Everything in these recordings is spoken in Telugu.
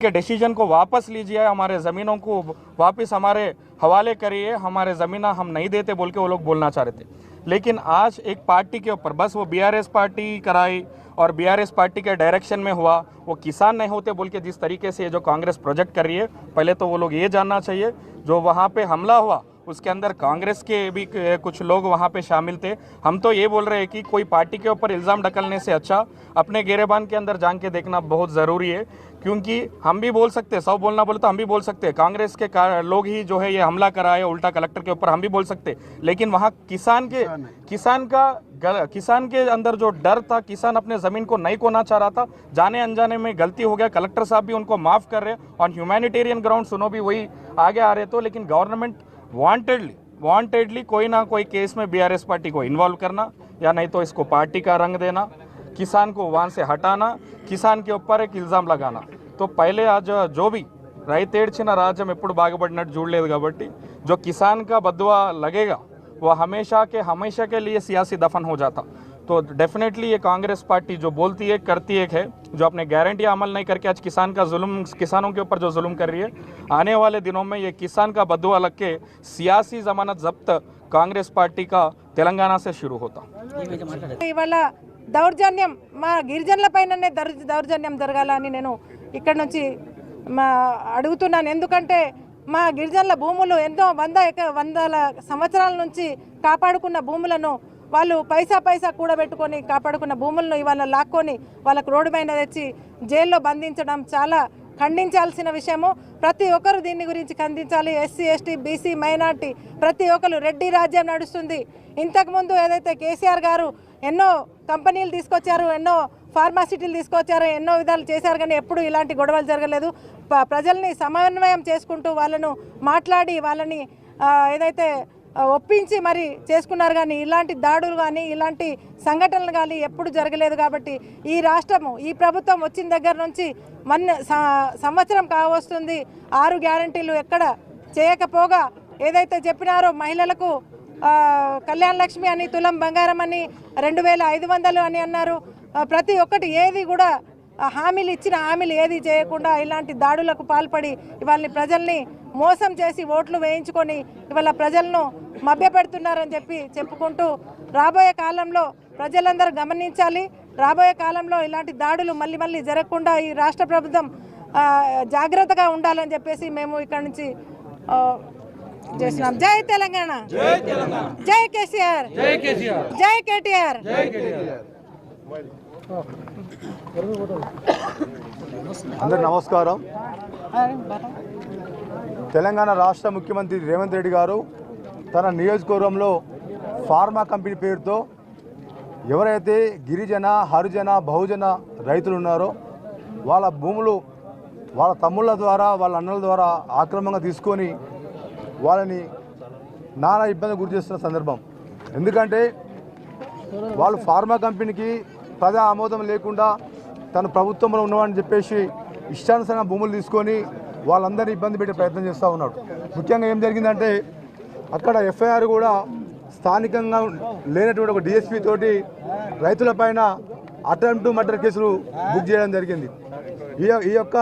के डिसीज़न को वापस लीजिए, हमारे ज़मीनों को वापस हमारे हवाले करिए, हमारे ज़मीन हम नहीं देते बोल के वो लोग बोलना चाह रहे थे। लेकिन आज एक पार्टी के ऊपर, बस वो बीआरएस पार्टी कराई और बीआरएस पार्टी के डायरेक्शन में हुआ, वो किसान नहीं होते बोल के जिस तरीके से जो कांग्रेस प्रोजेक्ट कर रही है, पहले तो वो लोग ये जानना चाहिए, जो वहाँ पर हमला हुआ उसके अंदर कांग्रेस के भी कुछ लोग वहाँ पे शामिल थे। हम तो ये बोल रहे हैं कि कोई पार्टी के ऊपर इल्ज़ाम ढकलने से अच्छा अपने गिरेबान के अंदर जान के देखना बहुत ज़रूरी है। क्योंकि हम भी बोल सकते हैं सब बोलना बोले तो हम भी बोल सकते हैं। कांग्रेस के का- लोग ही जो है ये हमला कराए उल्टा कलेक्टर के ऊपर हम भी बोल सकते लेकिन वहाँ किसान के किसान का किसान के अंदर जो डर था किसान अपने ज़मीन को नहीं कोना चाह रहा था जाने अनजाने में गलती हो गया कलेक्टर साहब भी उनको माफ़ कर रहे ऑन ह्यूमैनिटेरियन ग्राउंड सुनो भी वही आगे आ रहे तो लेकिन गवर्नमेंट वांटेडली वांटेडली कोई ना कोई केस में बीआरएस पार्टी को इन्वॉल्व करना या नहीं तो इसको पार्टी का रंग देना किसान को वहाँ से हटाना किसान के ऊपर एक ఇల్జాం लगाना तो पहले आज जो भी రైతు ఏడ్చిన రాజ్యం ఎప్పుడు బాగుపడినట్టు చూడలేదు కాబట్టి जो किसान का बदवा लगेगा वो हमेशा के हमेशा के लिए सियासी दफन हो जाता तो डेफिनेटली ये कांग्रेस पार्टी जो बोलती है करती एक है जो अपने गारंटी अमल नहीं करके आज किसान का जुल्म किसानों के ऊपर जो जुल्म कर रही है आने वाले दिनों में ये किसान का बदवा लग के सियासी जमानत जब्त कांग्रेस पार्टी का तेलंगाना से शुरू होता ఇవాళ దౌర్జన్యం మా గిరిజనుల పైననే దౌర్ దౌర్జన్యం జరగాలని నేను ఇక్కడ నుంచి మా అడుగుతున్నాను ఎందుకంటే మా గిరిజనుల భూములు ఎన్నో వంద ఎక వందల సంవత్సరాల నుంచి కాపాడుకున్న భూములను వాళ్ళు పైసా పైసా కూడబెట్టుకొని కాపాడుకున్న భూములను ఇవాళ లాక్కొని వాళ్ళకు రోడ్డు పైన తెచ్చి జైల్లో బంధించడం చాలా ఖండించాల్సిన విషయము. ప్రతి ఒక్కరు దీని గురించి ఖండించాలి. ఎస్సీ ఎస్టీ బీసీ మైనార్టీ ప్రతి ఒక్కరు రెడ్డి రాజ్యం నడుస్తుంది. ఇంతకుముందు ఏదైతే కేసీఆర్ గారు ఎన్నో కంపెనీలు తీసుకొచ్చారు ఎన్నో ఫార్మాసిటీలు తీసుకొచ్చారు ఎన్నో విధాలు చేశారు కానీ ఎప్పుడు ఇలాంటి గొడవలు జరగలేదు. ప్రజల్ని సమన్వయం చేసుకుంటూ వాళ్ళను మాట్లాడి వాళ్ళని ఏదైతే ఒప్పించి మరి చేసుకున్నారు కానీ ఇలాంటి దాడులు కానీ ఇలాంటి సంఘటనలు కానీ ఎప్పుడు జరగలేదు కాబట్టి ఈ రాష్ట్రము ఈ ప్రభుత్వం వచ్చిన దగ్గర నుంచి మన సంవత్సరం కావస్తుంది. ఆరు గ్యారంటీలు ఎక్కడ చేయకపోగా ఏదైతే చెప్పినారో మహిళలకు కళ్యాణ లక్ష్మి అని తులం బంగారం అని రెండు వేల ఐదు వందలు అని అన్నారు. ప్రతి ఒక్కటి ఏది కూడా హామీలు ఇచ్చిన హామీలు ఏది చేయకుండా ఇలాంటి దాడులకు పాల్పడి ఇవాళ ప్రజల్ని మోసం చేసి ఓట్లు వేయించుకొని ఇవాళ ప్రజలను మభ్యపెడుతున్నారని చెప్పి చెప్పుకుంటూ రాబోయే కాలంలో ప్రజలందరూ గమనించాలి. రాబోయే కాలంలో ఇలాంటి దాడులు మళ్ళీ మళ్ళీ జరగకుండా ఈ రాష్ట్ర ప్రభుత్వం జాగ్రత్తగా ఉండాలని చెప్పేసి మేము ఇక్కడ నుంచి ఆ, చేస్తున్నాం. జై తెలంగాణ. జై కేసీఆర్. జై కేటీఆర్. అందరు నమస్కారం. తెలంగాణ రాష్ట్ర ముఖ్యమంత్రి రేవంత్ రెడ్డి గారు తన నియోజకవర్గంలో ఫార్మా కంపెనీ పేరుతో ఎవరైతే గిరిజన హరిజన బహుజన రైతులు ఉన్నారో వాళ్ళ భూములు వాళ్ళ తమ్ముళ్ళ ద్వారా వాళ్ళ అన్నల ద్వారా ఆక్రమంగా తీసుకొని వాళ్ళని నానా ఇబ్బంది గురి చేస్తున్న సందర్భం. ఎందుకంటే వాళ్ళు ఫార్మా కంపెనీకి ప్రజా ఆమోదం లేకుండా తను ప్రభుత్వంలో ఉన్నామని చెప్పేసి ఇష్టానుసరణ భూములు తీసుకొని వాళ్ళందరినీ ఇబ్బంది పెట్టే ప్రయత్నం చేస్తూ ఉన్నాడు. ముఖ్యంగా ఏం జరిగిందంటే అక్కడ ఎఫ్ఐఆర్ కూడా స్థానికంగా లేనటువంటి ఒక డిఎస్పీ తోటి రైతులపైన అటెంప్ట్ మర్డర్ కేసులు బుక్ చేయడం జరిగింది. ఈ ఈ యొక్క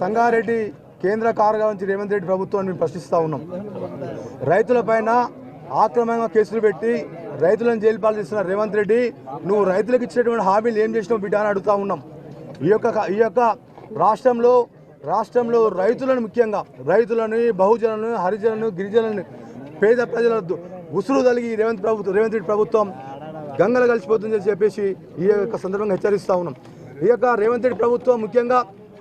సంగారెడ్డి కేంద్ర కార్యాలయం నుంచి రేవంత్ రెడ్డి ప్రభుత్వాన్ని మేము ప్రశ్నిస్తూ ఉన్నాం. రైతులపైన ఆక్రమంగా కేసులు పెట్టి రైతులను జైలు పాలు రేవంత్ రెడ్డి నువ్వు రైతులకు ఇచ్చినటువంటి హామీలు ఏం చేసినావు బిడ్డ అని అడుగుతా ఉన్నాం. ఈ యొక్క ఈ యొక్క రాష్ట్రంలో రాష్ట్రంలో రైతులను ముఖ్యంగా రైతులను బహుజనులను హరిజనులను గిరిజనులను పేద ప్రజల ఉసురు తలిగి రేవంత్ ప్రభుత్వం రేవంత్ రెడ్డి ప్రభుత్వం గంగలు కలిసిపోతుందని చెప్పేసి ఈ యొక్క సందర్భంగా హెచ్చరిస్తూ ఉన్నాం. ఈ యొక్క రేవంత్ రెడ్డి ప్రభుత్వం ముఖ్యంగా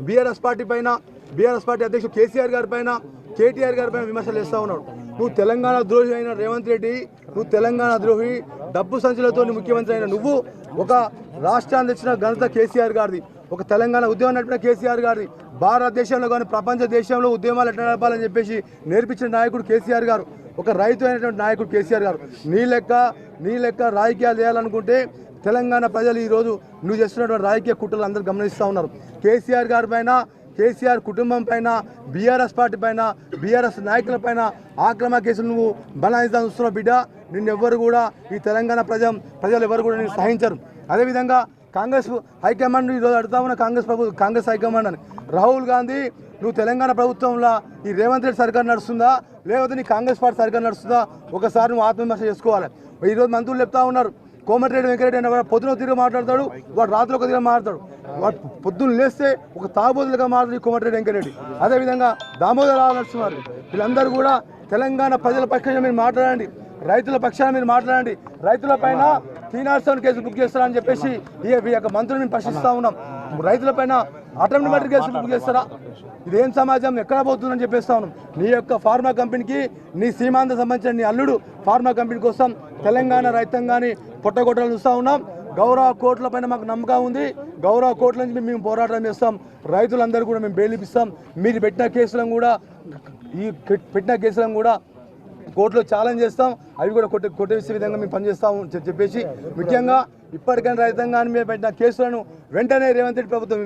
బీఆర్ఎస్ పార్టీ పైన బీఆర్ఎస్ పార్టీ అధ్యక్షుడు కేసీఆర్ గారి పైన కేటీఆర్ గారి పైన విమర్శలు చేస్తూ ఉన్నాడు నువ్వు తెలంగాణ ద్రోహి అయిన రేవంత్ రెడ్డి నువ్వు తెలంగాణ ద్రోహి డబ్బు సంచులతో ముఖ్యమంత్రి అయిన నువ్వు ఒక రాష్ట్రాన్ని తెచ్చిన ఘనత కేసీఆర్ గారిది ఒక తెలంగాణ ఉద్యమం నడిపిన కేసీఆర్ గారిది భారతదేశంలో కానీ ప్రపంచ దేశంలో ఉద్యమాలు ఎట్లా నడపాలని చెప్పేసి నేర్పించిన నాయకుడు కేసీఆర్ గారు ఒక రైతు అయినటువంటి నాయకుడు కేసీఆర్ గారు. నీ లెక్క నీ లెక్క రాజకీయాలు చేయాలనుకుంటే తెలంగాణ ప్రజలు ఈరోజు నువ్వు చేస్తున్నటువంటి రాజకీయ కుట్రలు అందరూ గమనిస్తూ ఉన్నారు. కేసీఆర్ గారి పైన కేసీఆర్ కుటుంబం పైన బీఆర్ఎస్ పార్టీ పైన బీఆర్ఎస్ నాయకుల పైన ఆక్రమ కేసులు నువ్వు బలాయిస్తాను చూస్తున్నావు బిడ్డ. నిన్నెవ్వరు కూడా ఈ తెలంగాణ ప్రజ ప్రజలు ఎవరు కూడా నేను సహించరు. అదేవిధంగా కాంగ్రెస్ హైకమాండ్ ఈరోజు అడుగుతా ఉన్న కాంగ్రెస్ ప్రభుత్వం కాంగ్రెస్ హైకమాండ్ అని. రాహుల్ గాంధీ నువ్వు తెలంగాణ ప్రభుత్వంలో ఈ రేవంత్ రెడ్డి సర్కార్ నడుస్తుందా? లేకపోతే నీ కాంగ్రెస్ పార్టీ సర్కార్ నడుస్తుందా? ఒకసారి నువ్వు ఆత్మవిమర్శ చేసుకోవాలి. ఈరోజు మంత్రులు చెప్తా ఉన్నారు. కోమటిరెడ్డి వెంకరెడ్డి అనే వాడు పొద్దున తిరిగి మాట్లాడతాడు వాడు రాత్రి ఒక తిరిగి మాట్లాడతాడు. పొద్దున్న లేస్తే ఒక తాబోతులుగా మారుతుంది కోమటిరెడ్డి వెంకరెడ్డి అదేవిధంగా దామోదర రావు నరసింహారు వీళ్ళందరూ కూడా తెలంగాణ ప్రజల పక్షాన మీరు మాట్లాడండి. రైతుల పక్షాన మీరు మాట్లాడండి. రైతుల పైన త్రీనాట్ కేసు బుక్ చేస్తారని చెప్పేసి ఈ ఈ యొక్క మంత్రులను ప్రశ్నిస్తా ఉన్నాం. రైతుల పైన అటెంప్ట్ మర్డర్ కేసు బుక్ చేస్తారా? ఇదేం సమాజం? ఎక్కడ పోతుందని చెప్పేస్తా ఉన్నాం. నీ యొక్క ఫార్మా కంపెనీకి నీ సీమాంత సంబంధించిన నీ అల్లుడు ఫార్మా కంపెనీ కోసం తెలంగాణ రైతాంగాన్ని పొట్టగొట్టలు చూస్తూ ఉన్నాం. గౌరవ కోర్టుల పైన మాకు నమ్మకం ఉంది. గౌరవ కోర్టుల నుంచి మేము పోరాటం చేస్తాం. రైతులందరూ కూడా మేము బెయిలిపిస్తాం మీరు పెట్టిన కేసులను కూడా ఈ పెట్టిన కేసులను కూడా కోర్టులో ఛాలెంజ్ చేస్తాం. అవి కూడా కొట్టే కొట్టేసే విధంగా మేము పనిచేస్తాం చెప్పేసి ముఖ్యంగా ఇప్పటికైనా రైతాంగాన్ని మీద పెట్టిన కేసులను వెంటనే రేవంత్ రెడ్డి ప్రభుత్వం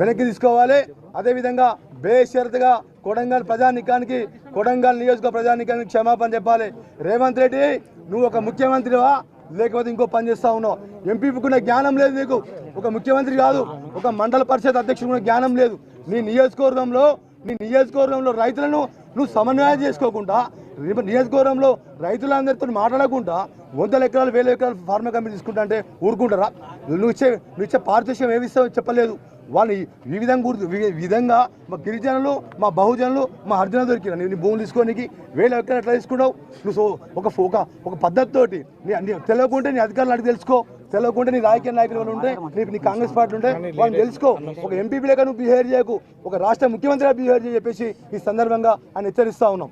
వెనక్కి తీసుకోవాలి. అదేవిధంగా బేషరతుగా కొడంగల్ ప్రజానికానికి కొడంగల్ నియోజక ప్రజానికానికి క్షమాపణ చెప్పాలి. రేవంత్ రెడ్డి నువ్వు ఒక ముఖ్యమంత్రివా? లేకపోతే ఇంకో పని చేస్తా ఉన్నావు. ఎంపీకున్న జ్ఞానం లేదు నీకు. ఒక ముఖ్యమంత్రి కాదు ఒక మండల పరిషత్ అధ్యక్షుడు జ్ఞానం లేదు. నీ నియోజకవర్గంలో నీ నియోజకవర్గంలో రైతులను నువ్వు సమన్వయం చేసుకోకుండా రేపు నియోజకవర్గంలో రైతులందరితో మాట్లాడకుండా వందల ఎకరాలు వేల ఎకరాలు ఫార్మా కంపెనీ తీసుకుంటా అంటే ఊరుకుంటారా? నువ్వు ఇచ్చే నువ్వు ఇచ్చే పారితోషికం ఏమి ఇస్తావో చెప్పలేదు. వాళ్ళు ఈ- విధంగా గుర్తు విధంగా మా గిరిజనులు మా బహుజనులు మా హరిజనులు దొరికిన నీ భూములు తీసుకోనికి వేల ఎకరాలు ఎట్లా తీసుకున్నావు? నువ్వు సో- ఒక ఒక ఒక పద్ధతితోటి నీ నీ తెలియకుంటే నీ అధికారులు అడిగి తెలుసుకో. తెలియకుంటే నీ రాజకీయ నాయకులు ఎవరు ఉంటే నీ నీ కాంగ్రెస్ పార్టీ ఉంటే వాళ్ళని తెలుసుకో. ఒక ఎంపీ లేక నువ్వు బిహేవ్ చేయకు. ఒక రాష్ట్ర ముఖ్యమంత్రిగా బిహేవ్ చేయ చెప్పేసి ఈ సందర్భంగా ఆయన హెచ్చరిస్తా ఉన్నాం.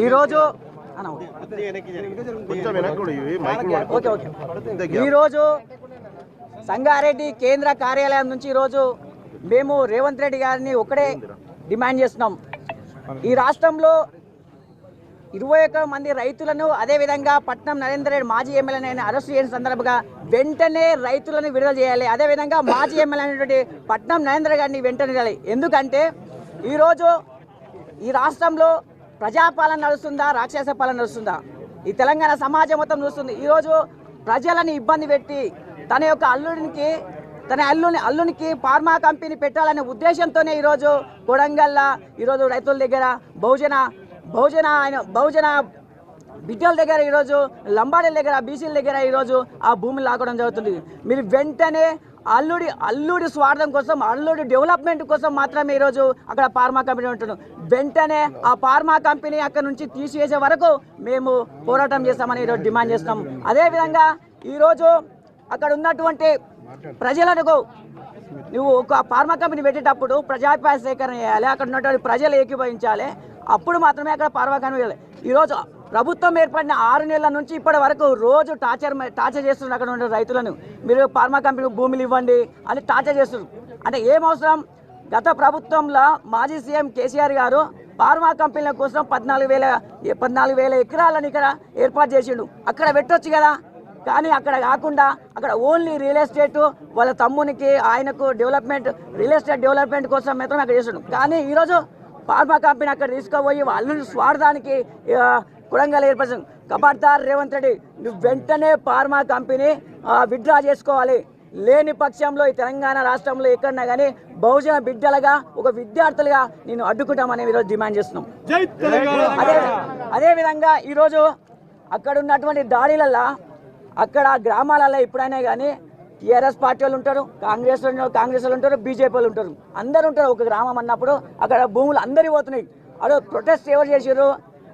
ఈరోజు ఈరోజు సంగారెడ్డి కేంద్ర కార్యాలయం నుంచి ఈరోజు మేము రేవంత్ రెడ్డి గారిని ఒకటే డిమాండ్ చేస్తున్నాం. ఈ రాష్ట్రంలో ఇరవై ఒక్క మంది రైతులను అదేవిధంగా పట్నం నరేందర్ రెడ్డి మాజీ ఎమ్మెల్యేని అరెస్ట్ చేసిన సందర్భంగా వెంటనే రైతులను విడుదల చేయాలి. అదేవిధంగా మాజీ ఎమ్మెల్యే అయినటువంటి పట్నం నరేంద్ర గారిని వెంటనే ఎందుకంటే ఈరోజు ఈ రాష్ట్రంలో ప్రజాపాలన నడుస్తుందా రాక్షస పాలన నడుస్తుందా? ఈ తెలంగాణ సమాజం మొత్తం నడుస్తుంది ఈరోజు ప్రజలని ఇబ్బంది పెట్టి తన యొక్క అల్లుడికి తన అల్లుని అల్లునికి ఫార్మా కంపెనీ పెట్టాలనే ఉద్దేశంతోనే ఈరోజు కొడంగల్లా ఈరోజు రైతుల దగ్గర బహుజన బహుజన ఆయన బహుజన బిడ్డల దగ్గర ఈరోజు లంబాడీల దగ్గర బీసీల దగ్గర ఈరోజు ఆ భూమిని లాగడం జరుగుతుంది. మీరు వెంటనే అల్లుడి అల్లుడి స్వార్థం కోసం అల్లుడి డెవలప్మెంట్ కోసం మాత్రమే ఈరోజు అక్కడ ఫార్మా కంపెనీ ఉంటున్నాం. వెంటనే ఆ ఫార్మా కంపెనీ అక్కడ నుంచి తీసివేసే వరకు మేము పోరాటం చేస్తామని ఈరోజు డిమాండ్ చేస్తాం. అదేవిధంగా ఈరోజు అక్కడ ఉన్నటువంటి ప్రజలకు నువ్వు ఒక ఫార్మా కంపెనీ పెట్టేటప్పుడు ప్రజాభిప్రాయ సేకరణ చేయాలి. అక్కడ ఉన్నటువంటి ప్రజలు ఏకీభవించాలి. అప్పుడు మాత్రమే అక్కడ ఫార్మా కంపెనీ ఈరోజు ప్రభుత్వం ఏర్పడిన ఆరు నెలల నుంచి ఇప్పటి వరకు రోజు టార్చర్ టార్చర్ చేస్తున్నారు అక్కడ ఉన్న రైతులను. మీరు ఫార్మా కంపెనీ భూములు ఇవ్వండి అని టార్చర్ చేస్తున్నారు. అంటే ఏం అవసరం? గత ప్రభుత్వంలో మాజీ సీఎం కేసీఆర్ గారు ఫార్మా కంపెనీల కోసం పద్నాలుగు వేల పద్నాలుగు వేల ఎకరాలను ఇక్కడ ఏర్పాటు చేసిండు. అక్కడ పెట్టొచ్చు కదా. కానీ అక్కడ కాకుండా అక్కడ ఓన్లీ రియల్ ఎస్టేట్ వాళ్ళ తమ్మునికి ఆయనకు డెవలప్మెంట్ రియల్ ఎస్టేట్ డెవలప్మెంట్ కోసం మాత్రం అక్కడ చేస్తుండు కానీ ఈరోజు ఫార్మా కంపెనీ అక్కడ తీసుకుపోయి వాళ్ళ స్వార్థానికి కుడంగల్ ఏర్పరచం కబార్దార్ రేవంత్ రెడ్డి నువ్వు వెంటనే ఫార్మా కంపెనీ విత్డ్రా చేసుకోవాలి. లేని పక్షంలో ఈ తెలంగాణ రాష్ట్రంలో ఎక్కడన్నా కానీ బహుజన బిడ్డలుగా ఒక విద్యార్థులుగా నేను అడ్డుకుంటామని ఈరోజు డిమాండ్ చేస్తున్నాం. అదే అదేవిధంగా ఈరోజు అక్కడ ఉన్నటువంటి దాడులల్లో అక్కడ గ్రామాలలో ఎప్పుడైనా కానీ టీఆర్ఎస్ పార్టీ వాళ్ళు ఉంటారు కాంగ్రెస్ కాంగ్రెస్ వాళ్ళు ఉంటారు బీజేపీ వాళ్ళు ఉంటారు. అందరు ఉంటారు ఒక గ్రామం అన్నప్పుడు అక్కడ భూములు అందరి పోతున్నాయి. అక్కడ ప్రొటెస్ట్ ఎవరు చేసారు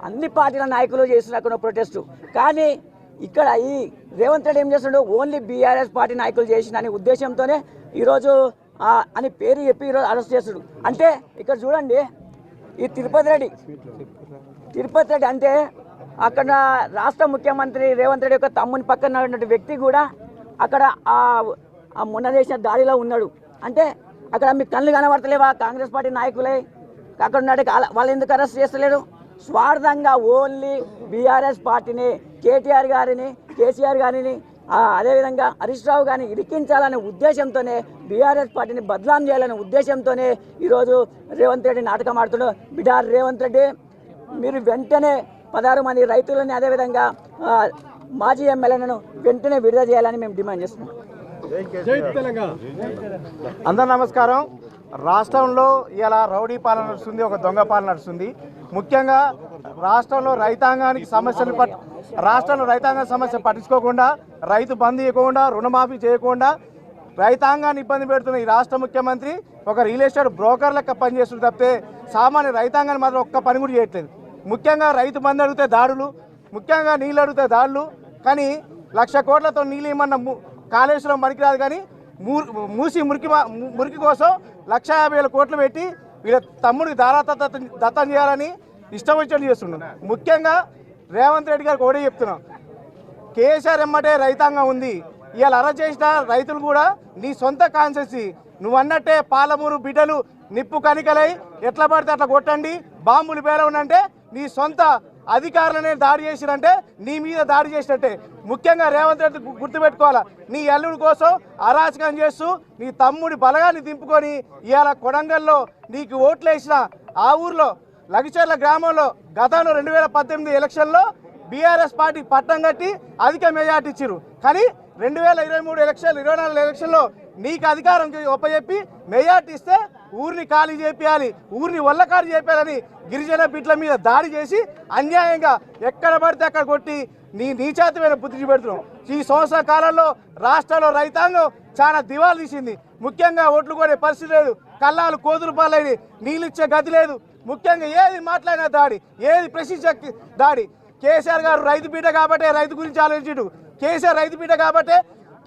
అన్ని పార్టీల నాయకులు చేస్తున్నారు అక్కడ ప్రొటెస్ట్ కానీ ఇక్కడ ఈ రేవంత్ రెడ్డి ఏం చేస్తున్నాడు? ఓన్లీ బీఆర్ఎస్ పార్టీ నాయకులు చేసిన అనే ఉద్దేశంతోనే ఈరోజు అని పేరు చెప్పి ఈరోజు అరెస్ట్ చేస్తున్నాడు. అంటే ఇక్కడ చూడండి ఈ తిరుపతి రెడ్డి తిరుపతి రెడ్డి అంటే అక్కడ రాష్ట్ర ముఖ్యమంత్రి రేవంత్ రెడ్డి యొక్క తమ్ముని పక్కన ఉన్నటువంటి వ్యక్తి కూడా అక్కడ ఆ మొన్న చేసిన దాడిలో ఉన్నాడు. అంటే అక్కడ మీ కళ్ళు కనబడతలేవా? కాంగ్రెస్ పార్టీ నాయకులే. అక్కడ ఉన్నాడు వాళ్ళు ఎందుకు అరెస్ట్ చేస్తలేరు? స్వార్థంగా ఓన్లీ బీఆర్ఎస్ పార్టీని కేటీఆర్ గారిని కేసీఆర్ గారిని ఆ, అదేవిధంగా హరీష్ రావు గారిని ఇరికించాలనే ఉద్దేశంతోనే బీఆర్ఎస్ పార్టీని బదలాం చేయాలనే ఉద్దేశంతోనే ఈరోజు రేవంత్ రెడ్డి నాటకం ఆడుతున్నాడు బిడార్ రేవంత్ రెడ్డి మీరు వెంటనే పదహారు మంది రైతులని అదేవిధంగా మాజీ ఎమ్మెల్యేలను వెంటనే విడుదల చేయాలని మేము డిమాండ్ చేస్తున్నాం. అందరు నమస్కారం. రాష్ట్రంలో ఇలా రౌడీ పాలన నడుస్తుంది ఒక దొంగ పాలన నడుస్తుంది. ముఖ్యంగా రాష్ట్రంలో రైతాంగానికి సమస్యలు పట్ రాష్ట్రంలో రైతాంగ సమస్య పట్టించుకోకుండా రైతు బంద్ చేయకుండా రుణమాఫీ చేయకుండా రైతాంగాన్ని ఇబ్బంది పెడుతున్న ఈ రాష్ట్ర ముఖ్యమంత్రి ఒక రియల్ ఎస్టేట్ బ్రోకర్ లెక్క పనిచేస్తుంది తప్పితే సామాన్య రైతాంగాన్ని మాత్రం ఒక్క పని కూడా చేయట్లేదు. ముఖ్యంగా రైతు బంద్ అడిగితే దాడులు ముఖ్యంగా నీళ్ళు అడిగితే దాడులు కానీ లక్ష కోట్లతో నీళ్ళు ఇమ్మన్న ము- కాళేశ్వరం పనికిరాదు కానీ మూ- మూసి మురికి మా- మురికి కోసం లక్ష యాభై వేల కోట్లు పెట్టి వీళ్ళ తమ్ముడికి దారాత దత్తం చేయాలని ఇష్టం వచ్చినట్టు చేస్తున్నాం ముఖ్యంగా రేవంత్ రెడ్డి గారికి ఒకటే చెప్తున్నాం. కేసీఆర్ ఎమ్మటే రైతాంగం ఉంది. ఇవాళ అరెస్ట్ చేసిన రైతులు కూడా నీ సొంత కాన్సెన్సీ నువ్వు అన్నట్టే పాలమూరు బిడ్డలు నిప్పు కనికలై ఎట్లా పడితే అట్లా కొట్టండి బాంబులు పేలవునంటే నీ సొంత అధికారులనే దాడి చేసిరంటే నీ మీద దాడి చేసినట్టే. ముఖ్యంగా రేవంత్ రెడ్డి గుర్తుపెట్టుకోవాలా. నీ అల్లుడి కోసం అరాచకం చేస్తూ నీ తమ్ముడి బలగాన్ని దింపుకొని ఇవాళ కొడంగల్లో నీకు ఓట్లేసిన ఆ ఊర్లో లగిచర్ల గ్రామంలో గతంలో రెండు వేల పద్దెనిమిది ఎలక్షన్లో బీఆర్ఎస్ పార్టీ పట్టం కట్టి అధిక మెజార్టీ ఇచ్చారు కానీ రెండు వేల ఇరవై మూడు ఎలక్షన్ ఇరవై నాలుగు ఎలక్షన్లో నీకు అధికారం ఒప్పచెప్పి మెజార్టీ ఇస్తే ఊరిని ఖాళీ చేపియాలి ఊరిని వల్లకారు చేపాలని గిరిజన బిడ్ల మీద దాడి చేసి అన్యాయంగా ఎక్కడ పడితే అక్కడ కొట్టి నీ నీచాతమైన బుద్ధి పెడుతున్నాం ఈ సంవత్సర కాలంలో రాష్ట్రంలో రైతాంగం చాలా దివాలు తీసింది. ముఖ్యంగా ఓట్లు కొనే పరిస్థితి లేదు. కళ్ళాలు కోతులు పాలైన నీళ్ళు ఇచ్చే గది లేదు. ముఖ్యంగా ఏది మాట్లాడిన దాడి ఏది ప్రశ్నించే దాడి. కేసీఆర్ గారు రైతు బిడ్డ కాబట్టే రైతు గురించి ఆలోచించుడు. కేసీఆర్ రైతు బిడ్డ కాబట్టే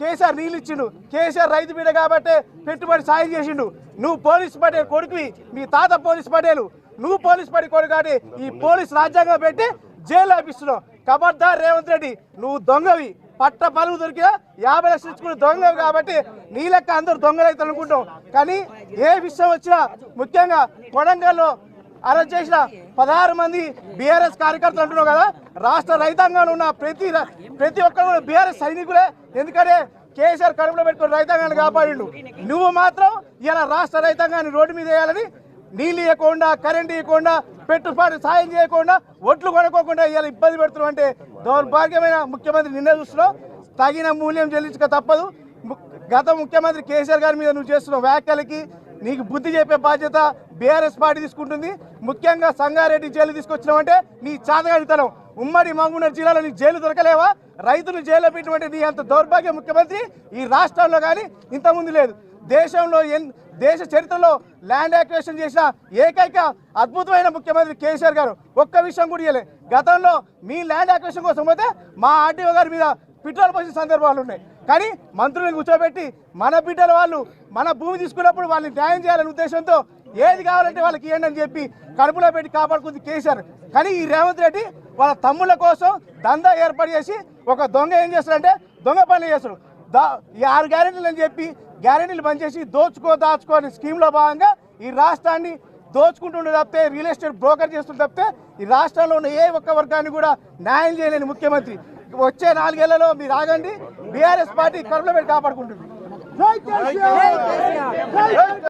కేసీఆర్ నీళ్ళు ఇచ్చిండు. కేసీఆర్ రైతు బిడ్డ కాబట్టి పెట్టుబడి సాయం చేసిండు. నువ్వు పోలీస్ పటేల్ కొడుకువి మీ తాత పోలీస్ పటేలు నువ్వు పోలీస్ పడి కొడుకు కాబట్టి ఈ పోలీస్ రాజ్యాంగం పెట్టి జైలు ఆపిస్తున్నావు కబర్దార్ రేవంత్ రెడ్డి నువ్వు దొంగవి. పట్ట పలువు దొరికినా యాభై లక్షలు ఇచ్చుకుని దొంగవి కాబట్టి నీ లెక్క అందరూ దొంగలైతే అనుకుంటాం కానీ ఏ విషయం వచ్చినా ముఖ్యంగా కొడంగల్లో అరెస్ట్ చేసిన పదహారు మంది బీఆర్ఎస్ కార్యకర్తలు అంటున్నావు కదా? రాష్ట్ర రైతాంగంలో ఉన్న ప్రతి ప్రతి ఒక్కరు కూడా బీఆర్ఎస్ సైనికులే. ఎందుకంటే కేసీఆర్ కడుపులో పెట్టుకుని రైతాంగాన్ని కాపాడిండు. నువ్వు మాత్రం ఇలా రాష్ట్ర రైతాంగాన్ని రోడ్డు మీద వేయాలని నీళ్ళు ఇవ్వకుండా కరెంట్ ఇవ్వకుండా పెట్టుబడి సాయం చేయకుండా ఒట్లు కొనుక్కోకుండా ఇలా ఇబ్బంది పెడుతున్నావు అంటే దౌర్భాగ్యమైన ముఖ్యమంత్రి నిన్న చూస్తున్నావు. తగిన మూల్యం చెల్లించక తప్పదు. గత ముఖ్యమంత్రి కేసీఆర్ గారి మీద నువ్వు చేస్తున్న వ్యాఖ్యలకి నీకు బుద్ధి చెప్పే బాధ్యత బీఆర్ఎస్ పార్టీ తీసుకుంటుంది. ముఖ్యంగా సంగారెడ్డి జైలు తీసుకొచ్చినామంటే నీ చాతగాడితనం ఉమ్మడి మహబూబ్నగర్ జిల్లాలో నీ జైలు దొరకలేవా? రైతులు జైల్లో పెట్టినటువంటి నీ అంత దౌర్భాగ్య ముఖ్యమంత్రి ఈ రాష్ట్రంలో కానీ ఇంతకుముందు లేదు. దేశంలో ఎన్ దేశ చరిత్రలో ల్యాండ్ యాక్వేషన్ చేసిన ఏకైక అద్భుతమైన ముఖ్యమంత్రి కేసీఆర్ గారు. ఒక్క విషయం కూడా ఇవ్వలే గతంలో మీ ల్యాండ్ యాక్వేషన్ కోసం పోతే మా ఆర్టీఓ గారి మీద పెట్రోల్ పోసిన సందర్భాలు ఉన్నాయి కానీ మంత్రులను కూర్చోబెట్టి మన బిడ్డల వాళ్ళు మన భూమి తీసుకున్నప్పుడు వాళ్ళని న్యాయం చేయాలనే ఉద్దేశంతో ఏది కావాలంటే వాళ్ళకి ఇవ్వండి అని చెప్పి కడుపులో పెట్టి కాపాడుకుంది కేసీఆర్. కానీ ఈ రేవంత్ రెడ్డి వాళ్ళ తమ్ముళ్ళ కోసం దందా ఏర్పాటు చేసి ఒక దొంగ ఏం చేస్తాడంటే దొంగ పనులు చేస్తాడు. దా ఈ ఆరు గ్యారెంటీలు అని చెప్పి గ్యారెంటీలు పనిచేసి దోచుకో దాచుకో అనే స్కీమ్లో భాగంగా ఈ రాష్ట్రాన్ని దోచుకుంటుండే తప్పితే రియల్ ఎస్టేట్ బ్రోకర్ చేస్తుండే తప్పితే ఈ రాష్ట్రంలో ఉన్న ఏ ఒక్క వర్గాన్ని కూడా న్యాయం చేయలేని ముఖ్యమంత్రి. వచ్చే నాలుగేళ్ళలో మీరు ఆగండి. బీఆర్ఎస్ పార్టీ కడుపులో పెట్టి కాపాడుకుంటుంది.